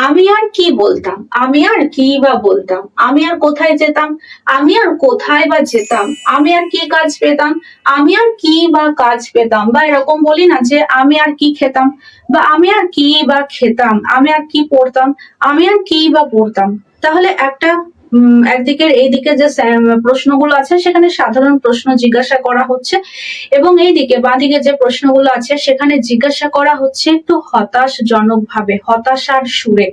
আমি আর কি বলতাম আমি আর কি বা বলতাম আমি আর কোথায় যেতাম আমি আর কোথায় বা যেতাম আমি আর কি কাজ পেতাম আমি আর কি বা কাজ পেতাম বা এরকম বলি না যে আমি আর কি খেতাম বা আমি আর কি বা খেতাম আমি আর কি পড়তাম আমি আর কি বা পড়তাম তাহলে একটা উম, একদিকের এইদিকে যে প্রশ্নগুলো আছে সেখানে সাধারণ প্রশ্ন জিজ্ঞাসা করা হচ্ছে। এবং এইদিকে বাঁদিকে যে প্রশ্নগুলো আছে সেখানে জিজ্ঞাসা করা হচ্ছে একটু হতাশজনক ভাবে হতাশার সুরে।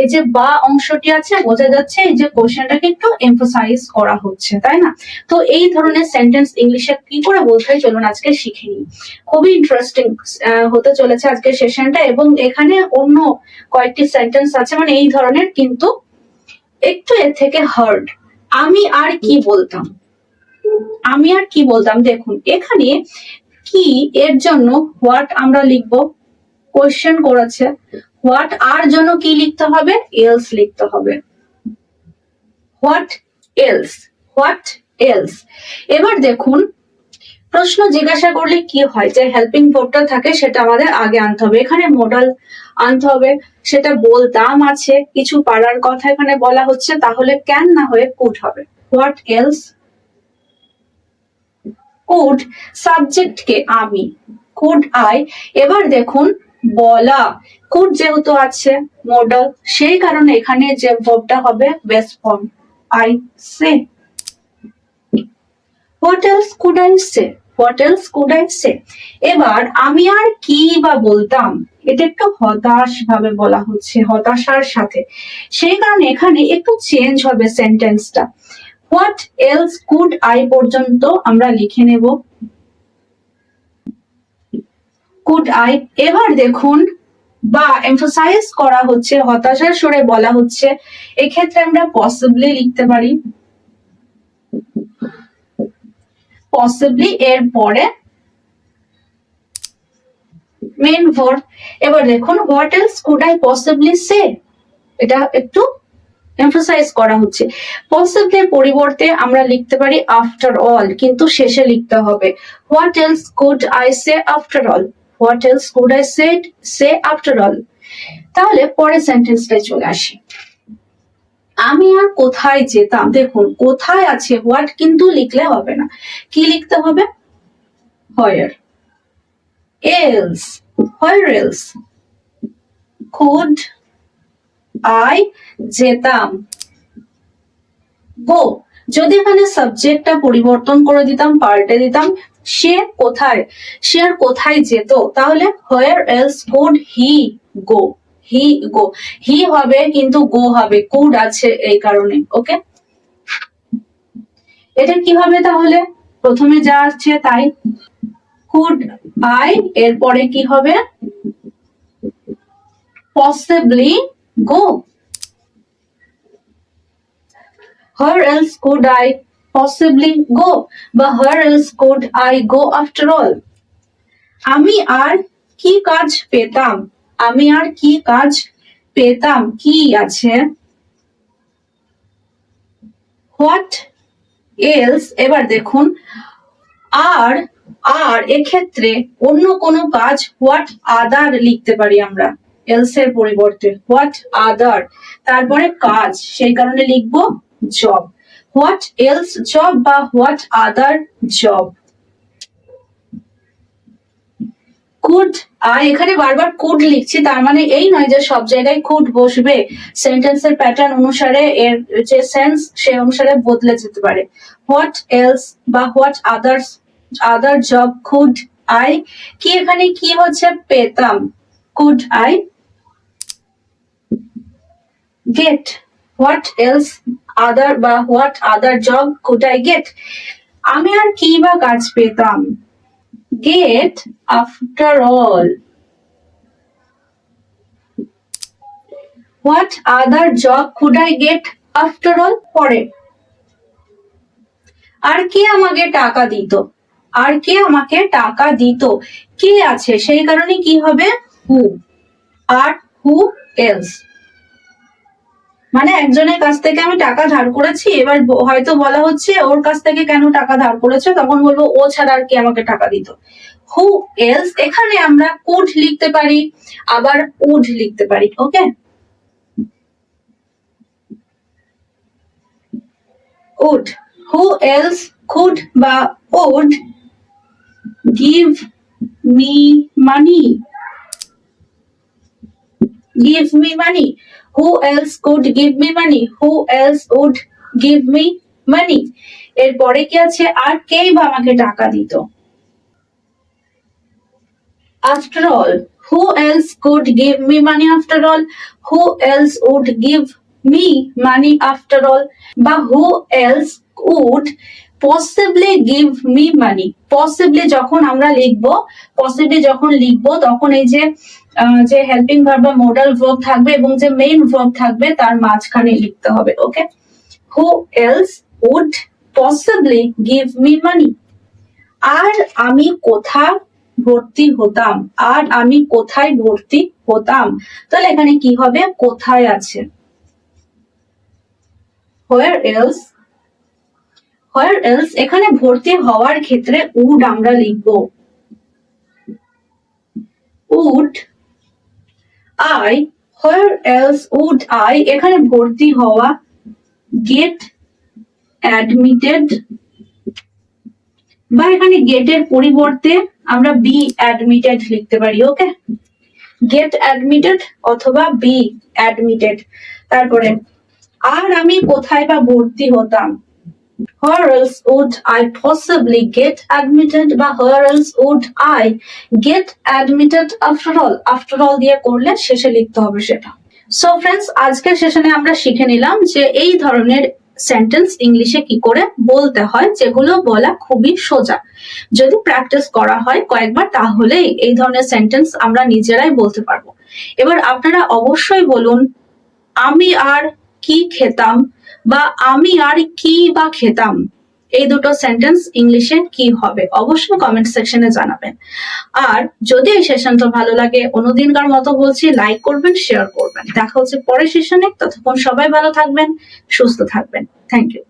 এই যে বা অংশটি আছে বোঝা যাচ্ছে এই যে কোশ্চেনটাকে একটু এমফোসাইজ করা হচ্ছে তাই না? তো এই ধরনের সেন্টেন্স ইংলিশে কি করে বলতে হয় চলুন আজকে শিখে নিই। খুবই ইন্টারেস্টিং হতে চলেছে আজকের সেশনটা এবং এখানে অন্য কয়েকটি সেন্টেন্স আছে মানে এই ধরনের কিন্তু একটু এর থেকে হার্ড আমি আর কি বলতাম? আমি আর কি বলতাম? দেখুন, এখানে কি এর জন্য হোয়াট আমরা লিখব? কোয়েশ্চেন করেছে। হোয়াট আর জন্য কি লিখতে হবে? এলস লিখতে হবে। হোয়াট এলস হোয়াট এলস এবার দেখুন প্রশ্ন জিজ্ঞাসা করলে কি হয়? যে হেল্পিং ভার্বটা থাকে সেটা আমাদের আগে আনতে হবে। এখানে মোডাল আনতে হবে। সেটা বলতাম আছে, কিছু পারার কথা এখানে বলা হচ্ছে, তাহলে ক্যান না হয়ে কুড হবে? হোয়াট এলস কুড সাবজেক্ট কে আমি কুড আই এবার দেখুন, বলা। কুড যেহেতু আছে মডেল সেই কারণে এখানে যে ভার্বটা হবে best form I say what else could I say what else could I say এবার আমি আর কি বা বলতাম? এটা একটু হতাশ ভাবে বলা হচ্ছে, হতাশার সাথে। সেই কারণে এখানে একটু চেঞ্জ হবে সেন্টেন্সটা হোয়াট এলস কুড আই পর্যন্ত আমরা লিখে নেব। কুড আই এবার দেখুন, বা এমফোসাইজ করা হচ্ছে, হতাশার সুরে বলা হচ্ছে। এক্ষেত্রে আমরা পসিবলি লিখতে পারি। পসিবলি এর পরে মেন ভার্ব এবার দেখুন what else could I possibly say এটা একটু এমফাসাইজ করা হচ্ছে। পসিবলি পরিবর্তে আমরা লিখতে পারি আফটার অল কিন্তু শেষে লিখতে হবে। What else could I say after all what else could I say say after all তাহলে পরের সেন্টেন্সটায় চলে আসি। আমি আর কোথায় যেতাম? দেখুন, কোথায় আছে হোয়াট কিন্তু লিখলে হবে না। কি লিখতে হবে? Where else where else could I যেতাম? গো যদি এখানে সাবজেক্টটা পরিবর্তন করে দিতাম, পাল্টে দিতাম, সে কোথায়? সে আর কোথায় যেত? তাহলে where else could he go he go he হবে কিন্তু গো হবে কুড আছে এই কারণে ওকে এটা কি হবে তাহলে? প্রথমে যা আছে তাই। কুড আই এরপরে কি হবে? Possibly go her else could I possibly go? বা her else could I go after all? আমি আর কি কাজ পেতাম? আমি আর কি কাজ পেতাম? কি আছে? হোয়াট এলস এবার দেখুন। আর আর, এক্ষেত্রে অন্য কোনো কাজ হোয়াট আদার লিখতে পারি আমরা। এলস এর পরিবর্তে হোয়াট আদার তারপরে কাজ, সেই কারণে লিখব জব হোয়াট এলস জব বা what other job could I এখানে বারবার কুড লিখছি, তার মানে এই নয় যে সব জায়গায় কুড বসবে। সেন্টেন্সের প্যাটার্ন অনুসারে এর যে সেন্স সে অনুসারে বদলে যেতে পারে। হোয়াট এলস বা what others other job could I কি এখানে কি হচ্ছে? পেতাম। Could I get what else other বা what other job could I get আমি আর কি বা কাজ পেতাম? Get after all what other job could I get after all পরে। আর কে আমাকে টাকা দিত? আর কে আমাকে টাকা দিত? কে আছে? সেই কারণে কি হবে? হু আর হু এলস মানে একজনের কাছ থেকে আমি টাকা ধার করেছি, এবার হয়তো বলা হচ্ছে ওর কাছ থেকে কেন টাকা ধার করেছে, তখন বলব ও ছাড়া আর কি আমাকে টাকা দিত। হু এলস এখানে আমরা কুড লিখতে পারি, আবার উড লিখতে পারি okay would who else could বা would give me money give me money? Who else could give me money? Who else would give me money? এরপরে কি আছে আর কে বা আমাকে টাকা দিত after all who else could give me money after all who else would give me money after all বা who else would possibly give me money possibly যখন আমরা লিখব পসিবলি যখন লিখব, তখন এই যে যে হেল্পিং ভার্ব বা মোডাল ভার্ব থাকবে এবং যে মেইন ভার্ব থাকবে তার মাঝখানে লিখতে হবে ওকে who else would possibly give me money? আর আমি কোথায় ভর্তি হতাম? আর আমি কোথায় ভর্তি হতাম? তাহলে এখানে কি হবে? কোথায় আছে? Where else? Where else? এখানে ভর্তি হওয়ার ক্ষেত্রে উড আমরা লিখব। Would I where else would I, এখানে ভর্তি হওয়া, get admitted, বা এখানে গেটের পরিবর্তে আমরা বি অ্যাডমিটেড লিখতে পারি ওকে গেট অ্যাডমিটেড অথবা বি অ্যাডমিটেড তারপরে, আর আমি কোথায় বা ভর্তি হতাম? Where else would I possibly get admitted বা where else would I get admitted after all? After all দিয়ে করলে শেষে লিখতে হবে সেটা। সো ফ্রেন্ডস আজকের সেশনে আমরা শিখে নিলাম যে এই ধরনের সেন্টেন্স ইংলিশে কি করে বলতে হয়, যেগুলো বলা খুবই সোজা। যদি প্র্যাকটিস করা হয় কয়েকবার, তাহলে এই ধরনের সেন্টেন্স আমরা নিজেরাই বলতে পারব। এবার আপনারা অবশ্যই বলুন, আমি আর কি খেতাম? বা আমি আর কি বা খেতাম? এই দুটো সেন্টেন্স ইংলিশে কি হবে? অবশ্যই কমেন্ট সেকশনে জানাবেন। আর যদি এই সেশনটা ভালো লাগে, অন্যদিনকার মতো বলছি লাইক করবেন শেয়ার করবেন। দেখা হচ্ছে পরের সেশনে ততক্ষণ সবাই ভালো থাকবেন, সুস্থ থাকবেন। Thank you